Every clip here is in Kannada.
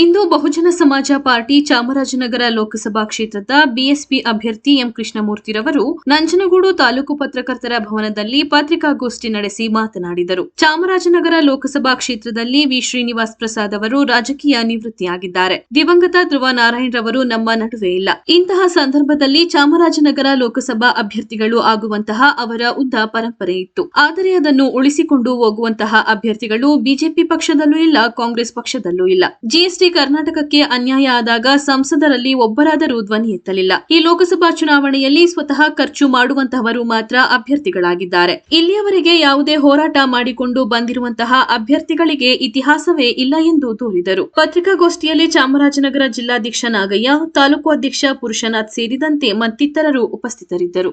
ಇಂದು ಬಹುಜನ ಸಮಾಜ ಪಾರ್ಟಿ ಚಾಮರಾಜನಗರ ಲೋಕಸಭಾ ಕ್ಷೇತ್ರದ ಬಿಎಸ್ಪಿ ಅಭ್ಯರ್ಥಿ ಎಂ ಕೃಷ್ಣಮೂರ್ತಿರವರು ನಂಜನಗೂಡು ತಾಲೂಕು ಪತ್ರಕರ್ತರ ಭವನದಲ್ಲಿ ಪತ್ರಿಕಾಗೋಷ್ಠಿ ನಡೆಸಿ ಮಾತನಾಡಿದರು. ಚಾಮರಾಜನಗರ ಲೋಕಸಭಾ ಕ್ಷೇತ್ರದಲ್ಲಿ ವಿ. ಶ್ರೀನಿವಾಸ್ ಪ್ರಸಾದ್ ಅವರು ರಾಜಕೀಯ ನಿವೃತ್ತಿಯಾಗಿದ್ದಾರೆ. ದಿವಂಗತ ಧ್ರುವ ನಾರಾಯಣ್ ರವರು ನಮ್ಮ ನಡುವೆ ಇಲ್ಲ. ಇಂತಹ ಸಂದರ್ಭದಲ್ಲಿ ಚಾಮರಾಜನಗರ ಲೋಕಸಭಾ ಅಭ್ಯರ್ಥಿಗಳು ಆಗುವಂತಹ ಅವರ ಉದ್ದ ಪರಂಪರೆ ಇತ್ತು. ಆದರೆ ಅದನ್ನು ಉಳಿಸಿಕೊಂಡು ಹೋಗುವಂತಹ ಅಭ್ಯರ್ಥಿಗಳು ಬಿಜೆಪಿ ಪಕ್ಷದಲ್ಲೂ ಇಲ್ಲ, ಕಾಂಗ್ರೆಸ್ ಪಕ್ಷದಲ್ಲೂ ಇಲ್ಲ. ಜಿಎಸ್ಟಿ ಕರ್ನಾಟಕಕ್ಕೆ ಅನ್ಯಾಯ ಆದಾಗ ಸಂಸದರಲ್ಲಿ ಒಬ್ಬರಾದರೂ ಧ್ವನಿ ಎತ್ತಲಿಲ್ಲ. ಈ ಲೋಕಸಭಾ ಚುನಾವಣೆಯಲ್ಲಿ ಸ್ವತಃ ಖರ್ಚು ಮಾಡುವಂತಹವರು ಮಾತ್ರ ಅಭ್ಯರ್ಥಿಗಳಾಗಿದ್ದಾರೆ. ಇಲ್ಲಿಯವರೆಗೆ ಯಾವುದೇ ಹೋರಾಟ ಮಾಡಿಕೊಂಡು ಬಂದಿರುವಂತಹ ಅಭ್ಯರ್ಥಿಗಳಿಗೆ ಇತಿಹಾಸವೇ ಇಲ್ಲ ಎಂದು ದೂರಿದರು. ಪತ್ರಿಕಾಗೋಷ್ಠಿಯಲ್ಲಿ ಚಾಮರಾಜನಗರ ಜಿಲ್ಲಾಧ್ಯಕ್ಷ ನಾಗಯ್ಯ, ತಾಲೂಕು ಅಧ್ಯಕ್ಷ ಪುರುಷನಾಥ್ ಸೇರಿದಂತೆ ಮತ್ತಿತರರು ಉಪಸ್ಥಿತರಿದ್ದರು.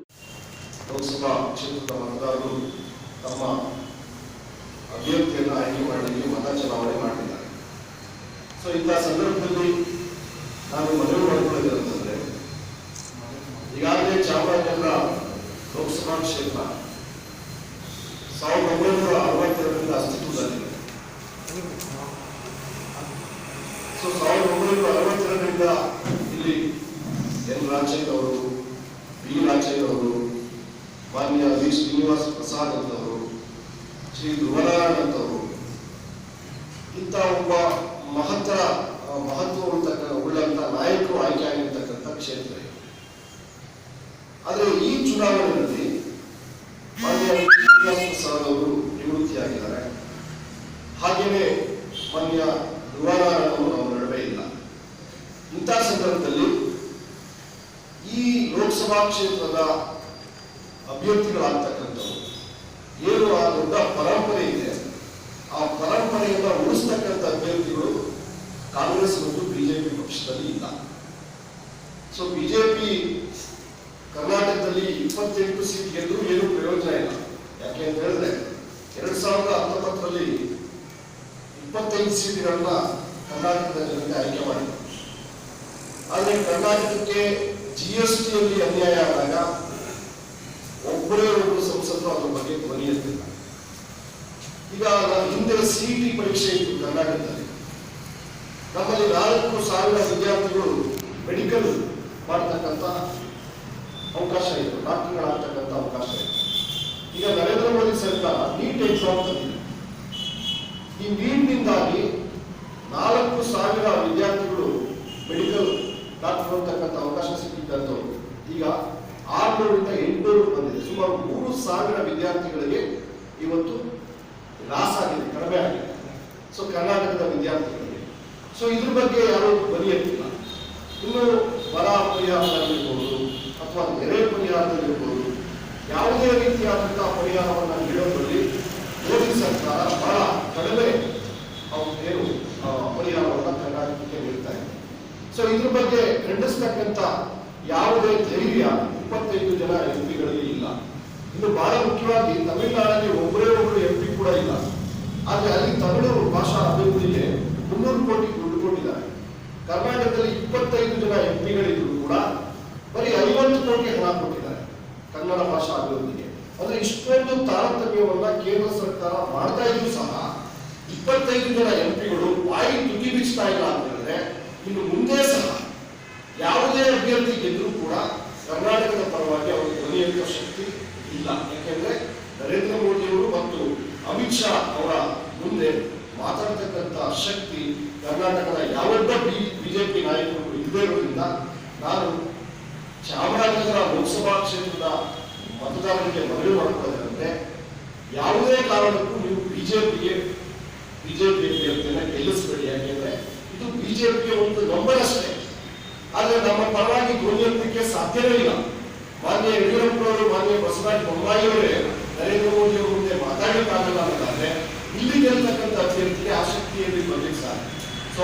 ಅಭ್ಯರ್ಥಿಯನ್ನು ಆಯ್ಕೆ ಮಾಡಲಿಕ್ಕೆ ಮತ ಚಲಾವಣೆ ಮಾಡಿದ್ದಾರೆ. ಸೊ ಇಂಥ ಸಂದರ್ಭದಲ್ಲಿ ನಾನು ಮನವಿ ಮಾಡಿಕೊಳ್ಳಿದ್ದೇನೆ ಈಗಾಗಲೇ ಚಾಮರಾಜನಗರ ಲೋಕಸಭಾ ಕ್ಷೇತ್ರ ಸಾವಿರದ ಒಂಬೈನೂರ ಅರವತ್ತೆರಡರಿಂದ ಅಸ್ತಿತ್ವದಲ್ಲಿದೆ. ಸೊ ಸಾವಿರದ ಒಂಬೈನೂರ ಅರವತ್ತೆರಡರಿಂದ ಇಲ್ಲಿ ಎನ್ ಅವರು ಬಿ ಅವರು ಮಾನ್ಯ ವಿ ಶ್ರೀನಿವಾಸ್ ಪ್ರಸಾದ್ ಅಂತವರು, ಶ್ರೀ ಧ್ರುವನಾರಾಯಣ್ ಅಂತವರು ಇಂಥ ಒಬ್ಬ ಮಹತ್ತರ ಮಹತ್ವ ಉಳ್ತಕ್ಕ ಉಳ್ಳಂತ, ನಾಯಕರು ಆಯ್ಕೆ ಆಗಿರ್ತಕ್ಕಂಥ ಕ್ಷೇತ್ರ ಇದು. ಆದರೆ ಈ ಚುನಾವಣೆಯಲ್ಲಿ ಮಾನ್ಯ ಪ್ರಸಾದ್ ಅವರು ನಿವೃತ್ತಿಯಾಗಿದ್ದಾರೆ. ಹಾಗೆಯೇ ಮಾನ್ಯ ಧ್ರುವನಾರಾಯಣ ಅವರು ನಮ್ಮ ನಡುವೆ ಇಲ್ಲ. ಇಂಥ ಸಂದರ್ಭದಲ್ಲಿ ಈ ಲೋಕಸಭಾ ಕ್ಷೇತ್ರದ ಅಭ್ಯರ್ಥಿಗಳಾಗ್ತಕ್ಕಂಥವ್ರು, ಏನು ಆ ದೊಡ್ಡ ಪರಂಪರೆ ಇದೆ, ಆ ಪರಂಪರೆಯನ್ನು ಉಳಿಸ್ತಕ್ಕಂಥ ಅಭ್ಯರ್ಥಿಗಳು ಕಾಂಗ್ರೆಸ್ ಮತ್ತು ಬಿಜೆಪಿ ಪಕ್ಷದಲ್ಲಿ ಇಲ್ಲ. ಸೊ ಬಿಜೆಪಿ ಕರ್ನಾಟಕದಲ್ಲಿ ಇಪ್ಪತ್ತೆಂಟು ಸೀಟ್ ಗೆದ್ದು ಏನು ಪ್ರಯೋಜನ ಇಲ್ಲ. ಯಾಕೆ ಅಂತ ಹೇಳಿದ್ರೆ, ಎರಡ್ ಸಾವಿರದ ಹತ್ತೊಂಬತ್ತರಲ್ಲಿ ಇಪ್ಪತ್ತೈದು ಸೀಟ್ಗಳನ್ನ ಕರ್ನಾಟಕದ ಜನತೆ ಆಯ್ಕೆ ಮಾಡಿದ್ರು. ಆದರೆ ಕರ್ನಾಟಕಕ್ಕೆ ಜಿ ಎಸ್ ಟಿಯಲ್ಲಿ ಅನ್ಯಾಯ ಆದಾಗ ಒಬ್ಬರೇ ಒಬ್ಬರು ಸಂಸದರು ಅದ್ರ ಬಗ್ಗೆ ಧ್ವನಿ ಎತ್ತಿಲ್ಲ. ಈಗ ಹಿಂದೆ ಸಿಇಟಿ ಪರೀಕ್ಷೆ ಇತ್ತು ಕರ್ನಾಟಕದಲ್ಲಿ. ನಾಲ್ಕು ಸಾವಿರ ವಿದ್ಯಾರ್ಥಿಗಳು ಮೆಡಿಕಲ್ ಮಾಡ್ತಕ್ಕಂಥ ಅವಕಾಶ ಇತ್ತು ಡಾಕ್ಟರ್ಗಳಾಗ್ತಕ್ಕಂಥ ಅವಕಾಶ ಇತ್ತು ಈಗ ನರೇಂದ್ರ ಮೋದಿ ಸರ್ಕಾರ ನೀಟ್ ಎಕ್ಸಾಮ್ ತಂದಿದೆ. ಈ ನೀಟ್ನಿಂದಾಗಿ ನಾಲ್ಕು ಸಾವಿರ ವಿದ್ಯಾರ್ಥಿಗಳು ಮೆಡಿಕಲ್ ಡಾಕ್ಟರ್ ಅಂತಕ್ಕಂಥ ಅವಕಾಶ ಸಿಕ್ಕಿದ್ದಂಥವ್ರು ಈಗ ಆರುನೂರಿಂದ ಎಂಟುನೂರು ಬಂದಿದೆ. ಸುಮಾರು ಮೂರು ಸಾವಿರ ವಿದ್ಯಾರ್ಥಿಗಳಿಗೆ ಇವತ್ತು ಲಾಸ್ ಆಗಿದೆ ಕಡಿಮೆ ಆಗಿದೆ. ಸೊ ಕರ್ನಾಟಕದ ವಿದ್ಯಾರ್ಥಿಗಳಿಗೆ ಸೊ ಇದ್ರ ಬಗ್ಗೆ ಯಾರು ಬರೆಯುತ್ತಿಲ್ಲ ಇನ್ನು ಬರ ಪರಿಹಾರದಲ್ಲಿರ್ಬೋದು, ಅಥವಾ ನೆರೆ ಪರಿಹಾರದಲ್ಲಿರ್ಬೋದು, ಯಾವುದೇ ರೀತಿಯಾದಂತಹ ಪರಿಹಾರವನ್ನು ನೀಡೋದ್ರಲ್ಲಿ ಮೋದಿ ಸರ್ಕಾರ ಬಹಳ ಕಡಿಮೆ ಏನು ಪರಿಹಾರವನ್ನು ಕರ್ನಾಟಕಕ್ಕೆ ನೀಡ್ತಾ ಇದೆ. ಸೊ ಇದ್ರ ಬಗ್ಗೆ ಖಂಡಿಸ್ತಕ್ಕಂಥ ಯಾವುದೇ ಧೈರ್ಯ ಇಪ್ಪತ್ತೈದು ಜನ ಎಂ ಪಿಗಳಲ್ಲಿ ಇಲ್ಲ. ಇನ್ನು ಬಹಳ ಮುಖ್ಯವಾಗಿ ತಮಿಳುನಾಡಲ್ಲಿ ಒಬ್ಬರೇ ಒಬ್ಬರು ಎಂ ಪಿ ಕೂಡ ಇಲ್ಲ. ಆದರೆ ಅಲ್ಲಿ ತಮಿಳು ಭಾಷಾ ಅಭಿವೃದ್ಧಿಗೆ ಮುನ್ನೂರು ಕರ್ನಾಟಕದಲ್ಲಿ ಇಪ್ಪತ್ತೈದು ಜನ ಎಂ ಪಿಗಳಿದ್ರು ಕೂಡ ಬರೀ ಐವತ್ತು ಕೋಟಿ ಹಣ ಕೊಟ್ಟಿದ್ದಾರೆ ಕನ್ನಡ ಭಾಷಾ ಅಭಿವೃದ್ಧಿಗೆ. ಅಂದ್ರೆ ಇಷ್ಟೊಂದು ತಾರತಮ್ಯವನ್ನ ಕೇಂದ್ರ ಸರ್ಕಾರ ಮಾಡ್ತಾ ಇದ್ರು ಸಹ ಇಪ್ಪತ್ತೈದು ಜನ ಎಂ ಪಿಗಳು ಬಾಯಿ ತುಟಿ ಬಿಚ್ತಾ ಇಲ್ಲ ಅಂತ ಹೇಳಿದ್ರೆ ಇನ್ನು ಮುಂದೆ ಸಹ ಯಾವುದೇ ಅಭ್ಯರ್ಥಿ ಗೆದ್ರೂ ಕೂಡ ಕರ್ನಾಟಕದ ಪರವಾಗಿ ಅವರು ಧ್ವನಿ ಎತ್ತುವ ಶಕ್ತಿ ಇಲ್ಲ. ಯಾಕೆಂದ್ರೆ ನರೇಂದ್ರ ಮೋದಿಯವರು ಮತ್ತು ಅಮಿತ್ ಶಾ ಅವರ ಮುಂದೆ ಮಾತಾಡ್ತಕ್ಕಂಥ ಶಕ್ತಿ ಕರ್ನಾಟಕದ ಯಾವೊಬ್ಬ ಬಿ ಬಿಜೆಪಿ ನಾಯಕರು ಇಲ್ಲದೇ ಇರೋದ್ರಿಂದ ನಾನು ಚಾಮರಾಜನಗರ ಲೋಕಸಭಾ ಕ್ಷೇತ್ರದ ಮತದಾರರಿಗೆ ಮನವಿ ಮಾಡಿಕೊಳ್ಳೋದಂತೆ ಯಾವುದೇ ಕಾರಣಕ್ಕೂ ನೀವು ಬಿಜೆಪಿಗೆ ಬಿಜೆಪಿ ಅಭ್ಯರ್ಥಿಯನ್ನ ಗೆಲ್ಲಿಸಬೇಡಿ. ಯಾಕೆಂದ್ರೆ ಇದು ಬಿಜೆಪಿಯ ಒಂದು ನಂಬರಷ್ಟೇ ಆದ್ರೆ ನಮ್ಮ ಪರವಾಗಿ ಧ್ವನಿಯಂತಕ್ಕೆ ಸಾಧ್ಯವೇ ಇಲ್ಲ. ಮಾನ್ಯ ಯಡಿಯೂರಪ್ಪನವರು, ಮಾನ್ಯ ಬಸವರಾಜ ಬೊಮ್ಮಾಯಿ ಅವರೇ ನರೇಂದ್ರ ಮೋದಿ ಅವರ ಮುಂದೆ ಮಾತಾಡಲಿಕ್ಕಾಗಲ್ಲ ಅನ್ನೋದಾದ್ರೆ ಇಲ್ಲಿ ಗೆಲ್ಲತಕ್ಕಂಥ ಅಭ್ಯರ್ಥಿಗೆ ಆಸಕ್ತಿಯಲ್ಲಿ ಬರ್ಲಿಕ್ಕೆ ಸಾಧ್ಯ.